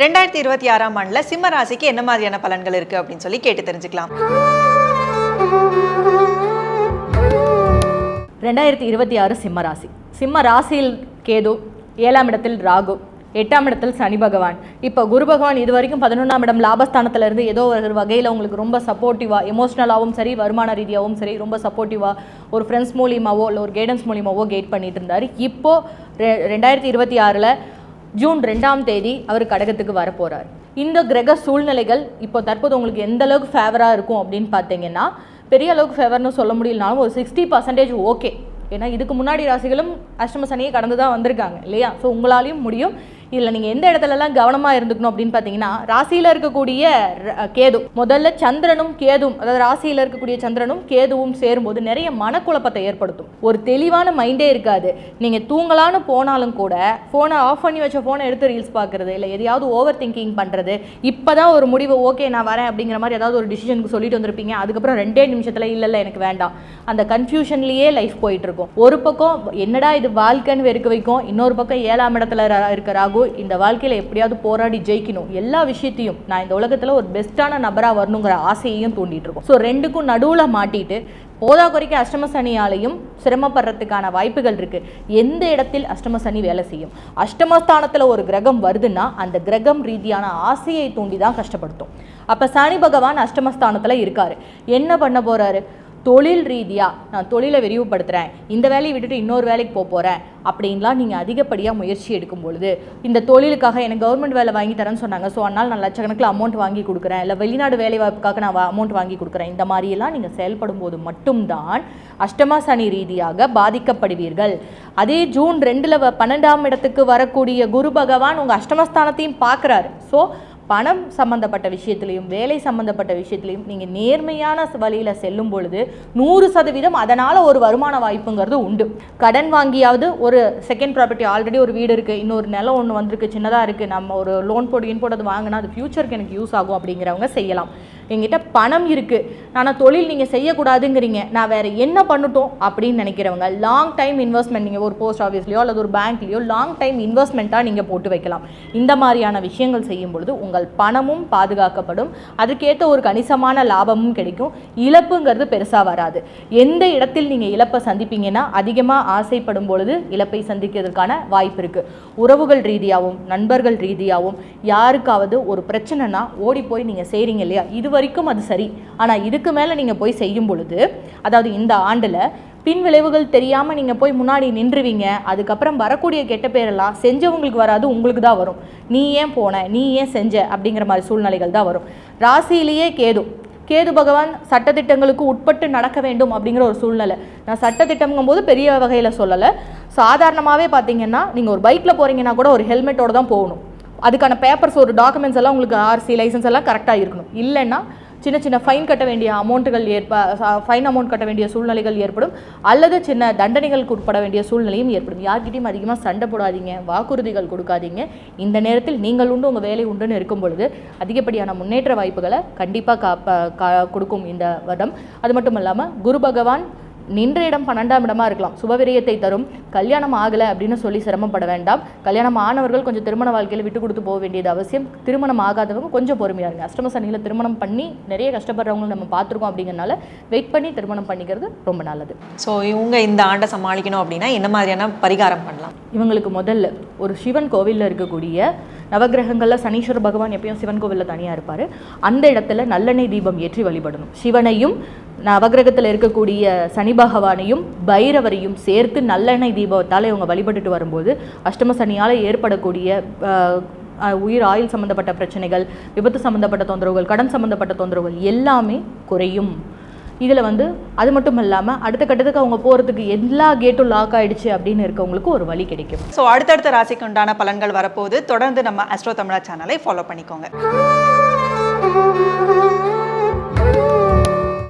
ரெண்டாயிரத்தி இருபத்தி ஆறாம் ஆண்டுல சிம்ம ராசிக்கு என்ன மாதிரியான பலன்கள் இருக்கு அப்படின்னு சொல்லி கேட்டு தெரிஞ்சுக்கலாம். ரெண்டாயிரத்தி இருபத்தி ஆறு சிம்ம ராசி. சிம்ம ராசியில் கேது ஏழாம் இடத்தில் ராகு எட்டாம் இடத்தில் சனி பகவான். இப்போ குரு பகவான் இது வரைக்கும் பதினொன்றாம் இடம் லாபஸ்தானத்தில் இருந்து ஏதோ ஒரு வகையில் உங்களுக்கு ரொம்ப சப்போர்ட்டிவாக எமோஷ்னலாகவும் சரி வருமான ரீதியாகவும் சரி ரொம்ப சப்போர்ட்டிவாக ஒரு ஃப்ரெண்ட்ஸ் மூலியமாவோ இல்லை ஒரு கைடன்ஸ் மூலியமாவோ கைட் பண்ணிட்டு இருந்தார். இப்போது ரெ ரெண்டாயிரத்தி இருபத்தி ஆறில் ஜூன் ரெண்டாம் தேதி அவர் கடகத்துக்கு வரப்போகிறார் இந்த கிரக சூழ்நிலைகள் இப்போ தற்போது உங்களுக்கு எந்த அளவுக்கு ஃபேவராக இருக்கும் அப்படின்னு பார்த்தீங்கன்னா பெரிய அளவுக்கு ஃபேவர்னு சொல்ல முடியலனாலும் ஒரு சிக்ஸ்டி பர்சன்டேஜ் ஓகே ஏன்னா இதுக்கு முன்னாடி ராசிகளும் அஷ்டம சனியை கடந்து தான் வந்திருக்காங்க இல்லையா? ஸோ உங்களாலையும் முடியும். இதில் நீங்கள் எந்த இடத்துலலாம் கவனமாக இருந்துக்கணும் அப்படின்னு பார்த்தீங்கன்னா ராசியில் இருக்கக்கூடிய கேது. முதல்ல சந்திரனும் கேதும் அதாவது ராசியில் இருக்கக்கூடிய சந்திரனும் கேதுவும் சேரும்போது நிறைய மனக்குழப்பத்தை ஏற்படுத்தும். ஒரு தெளிவான மைண்டே இருக்காது. நீங்கள் தூங்கலான்னு போனாலும் கூட ஃபோனை ஆஃப் பண்ணி வச்ச ஃபோனை எடுத்து ரீல்ஸ் பார்க்குறது இல்லை எதையாவது ஓவர் திங்கிங் பண்ணுறது இப்போ தான் ஒரு முடிவு ஓகே நான் வரேன் அப்படிங்கிற மாதிரி ஏதாவது ஒரு டிசிஷனுக்கு சொல்லிட்டு வந்திருப்பீங்க. அதுக்கப்புறம் ரெண்டே நிமிஷத்தில் இல்லை இல்லை எனக்கு வேண்டாம். அந்த கன்ஃபியூஷன்லேயே லைஃப் போயிட்டு இருக்கும். ஒரு பக்கம் என்னடா இது வாழ்க்கைன்னு வெறுக்க வைக்கும். இன்னொரு பக்கம் ஏழாம் இடத்துல இருக்க ராகு இந்த வாழ்க்கையில் எப்படியாவது போராடி ஜெயிக்கணும். எல்லா விஷயத்தையும் நான் இந்த உலகத்தில் ஒரு பெஸ்ட்டான நபராக வரணுங்கிற ஆசையையும் தூண்டிட்டு இருக்கும். ஸோ ரெண்டுக்கும் நடுவில் மாட்டிட்டு போதா குறைக்க அஷ்டம சனியாலையும் சிரமப்படுறதுக்கான வாய்ப்புகள் இருக்குது எந்த இடத்தில் அஷ்டம சனி வேலை செய்யும்? அஷ்டமஸ்தானத்தில் ஒரு கிரகம் வருதுன்னா அந்த கிரகம் ரீதியான ஆசையை தூண்டி தான் கஷ்டப்படுத்தும். அப்போ சனி பகவான் அஷ்டமஸ்தானத்தில் இருக்கார். என்ன பண்ண போகிறாரு தொழில் ரீதியாக நான் தொழிலை விரிவுபடுத்துகிறேன் இந்த வேலையை விட்டுட்டு இன்னொரு வேலைக்கு போக போகிறேன் அப்படின்லாம் நீங்கள் அதிகப்படியாக முயற்சி எடுக்கும் பொழுது இந்த தொழிலுக்காக எனக்கு கவர்மெண்ட் வேலை வாங்கி தரேன்னு சொன்னாங்க. ஸோ அதனால் நான் லட்சக்கணக்கில் அமௌண்ட் வாங்கி கொடுக்குறேன். இல்லை வெளிநாடு வேலை வாய்ப்புக்காக நான் அமௌண்ட் வாங்கி கொடுக்குறேன். இந்த மாதிரியெல்லாம் நீங்கள் செயல்படும் போது மட்டும்தான் அஷ்டமா சனி ரீதியாக பாதிக்கப்படுவீர்கள். அதே ஜூன் ரெண்டில் பன்னெண்டாம் இடத்துக்கு வரக்கூடிய குரு பகவான் உங்கள் அஷ்டமஸ்தானத்தையும் பார்க்குறாரு. ஸோ பணம் சம்மந்தப்பட்ட விஷயத்திலையும் வேலை சம்மந்தப்பட்ட விஷயத்திலையும் நீங்கள் நேர்மையான வழியில் செல்லும் பொழுது நூறு சதவீதம் அதனால் ஒரு வருமான வாய்ப்புங்கிறது உண்டு. கடன் வாங்கியாவது ஒரு செகண்ட் ப்ராப்பர்ட்டி ஆல்ரெடி ஒரு வீடு இருக்குது இன்னொரு நிலம் ஒன்று வந்திருக்கு சின்னதாக இருக்குது நம்ம ஒரு லோன் போட்டு இன் போட்டது வாங்கினா அது ஃப்யூச்சருக்கு எனக்கு யூஸ் ஆகும் அப்படிங்கிறவங்க செய்யலாம். என்கிட்ட பணம் இருக்குது ஆனால் தொழில் நீங்கள் செய்யக்கூடாதுங்கிறீங்க. நான் வேறு என்ன பண்ணட்டும் அப்படின்னு நினைக்கிறவங்க லாங் டைம் இன்வெஸ்ட்மெண்ட் நீங்கள் ஒரு போஸ்ட் ஆஃபீஸ்லையோ அல்லது ஒரு பேங்க்லேயோ லாங் டைம் இன்வெஸ்ட்மெண்ட்டாக நீங்கள் போட்டு வைக்கலாம். இந்த மாதிரியான விஷயங்கள் செய்யும் பொழுது உங்கள் பணமும் பாதுகாக்கப்படும். அதுக்கேற்ற ஒரு கணிசமான லாபமும் கிடைக்கும். இழப்புங்கிறது பெருசாக வராது. எந்த இடத்தில் நீங்கள் இழப்பை சந்திப்பீங்கன்னா அதிகமாக ஆசைப்படும் பொழுது இழப்பை சந்திக்கிறதுக்கான வாய்ப்பு இருக்குது உறவுகள் ரீதியாகவும் நண்பர்கள் ரீதியாகவும் யாருக்காவது ஒரு பிரச்சனைனா ஓடி போய் நீங்கள் செய்கிறீங்க இல்லையா? இது வரைக்கும் அது சரி. ஆனால் இதுக்கு மேலே நீங்கள் போய் செய்யும் பொழுது அதாவது இந்த ஆண்டில் பின் விளைவுகள் தெரியாமல் நீங்கள் போய் முன்னாடி நின்றுவீங்க அதுக்கப்புறம் வரக்கூடிய கெட்ட பேரெல்லாம் செஞ்சவங்களுக்கு வராது உங்களுக்கு தான் வரும். நீ ஏன் போன? நீ ஏன் செஞ்ச? அப்படிங்கிற மாதிரி சூழ்நிலைகள் தான் வரும். ராசியிலேயே கேது. கேது பகவான் சட்டத்திட்டங்களுக்கு உட்பட்டு நடக்க வேண்டும் அப்படிங்கிற ஒரு சூழ்நிலை. நான் சட்டத்திட்டம்ங்கும் போது பெரிய வகையில் சொல்லலை. சாதாரணமாகவே பார்த்தீங்கன்னா நீங்கள் ஒரு பைக்கில் போகிறீங்கன்னா கூட ஒரு ஹெல்மெட்டோட தான் போகணும். அதுக்கான பேப்பர்ஸ் ஒரு டாக்குமெண்ட்ஸ் எல்லாம் உங்களுக்கு ஆர்சி லைசன்ஸ் எல்லாம் கரெக்டாக இருக்கணும். இல்லைன்னா சின்ன சின்ன ஃபைன் கட்ட வேண்டிய அமௌண்ட்டுகள் ஏற்ப ஃபைன் அமௌண்ட் கட்ட வேண்டிய சூழ்நிலைகள் ஏற்படும். அல்லது சின்ன தண்டனைகளுக்கு உட்பட வேண்டிய சூழ்நிலையும் ஏற்படும். யார்கிட்டையும் அதிகமாக சண்டை போடாதீங்க வாக்குறுதிகள் கொடுக்காதீங்க. இந்த நேரத்தில் நீங்கள் உண்டு உங்கள் வேலை உண்டுன்னு இருக்கும் பொழுது அதிகப்படியான முன்னேற்ற வாய்ப்புகளை கண்டிப்பாக காப்ப கொடுக்கும் இந்த வருடம் அது மட்டும் இல்லாமல் குரு பகவான் நின்ற இடம் பன்னெண்டாம் இடமா இருக்கலாம். சுபவிரயத்தை தரும். கல்யாணம் ஆகலை அப்படின்னு சொல்லி சிரமப்பட வேண்டாம். கல்யாணம் ஆனவர்கள் கொஞ்சம் திருமண வாழ்க்கையில் விட்டு கொடுத்து போக வேண்டியது அவசியம். திருமணம் ஆகாதவங்க கொஞ்சம் பொறுமையாக இருங்க. அஷ்டம சனியில் திருமணம் பண்ணி நிறைய கஷ்டப்படுறவங்களும் நம்ம பார்த்துருக்கோம் அப்படிங்கறனால வெயிட் பண்ணி திருமணம் பண்ணிக்கிறது ரொம்ப நல்லது. ஸோ இவங்க இந்த ஆண்டை சமாளிக்கணும் அப்படின்னா என்ன மாதிரியான பரிகாரம் பண்ணலாம்? இவங்களுக்கு முதல்ல ஒரு சிவன் கோவிலில் இருக்கக்கூடிய நவக்கிரகங்களில் சனீஸ்வர பகவான் எப்பயும் சிவன் கோவிலில் தனியாக இருப்பார். அந்த இடத்துல நல்லெண்ணெய் தீபம் ஏற்றி வழிபடணும். சிவனையும் நவகிரகத்தில் இருக்கக்கூடிய சனி பகவானையும் பைரவரையும் சேர்த்து நல்லெண்ணெய் தீபத்தால் இவங்க வழிபட்டுட்டு வரும்போது அஷ்டம சனியால் ஏற்படக்கூடிய உயிர் ஆயுள் சம்மந்தப்பட்ட பிரச்சனைகள் விபத்து சம்மந்தப்பட்ட தொந்தரவுகள் கடன் சம்மந்தப்பட்ட தொந்தரவுகள் எல்லாமே குறையும். இதில் வந்து அது மட்டும் இல்லாமல் அடுத்த கட்டத்துக்கு அவங்க போகிறதுக்கு எல்லா கேட்டும் லாக் ஆகிடுச்சு அப்படின்னு இருக்கவங்களுக்கு ஒரு வழி கிடைக்கும். ஸோ அடுத்தடுத்த ராசிக்கு உண்டான பலன்கள் வரப்போகுது. தொடர்ந்து நம்ம அஸ்ட்ரோ தமிழா சேனலை ஃபாலோ பண்ணிக்கோங்க.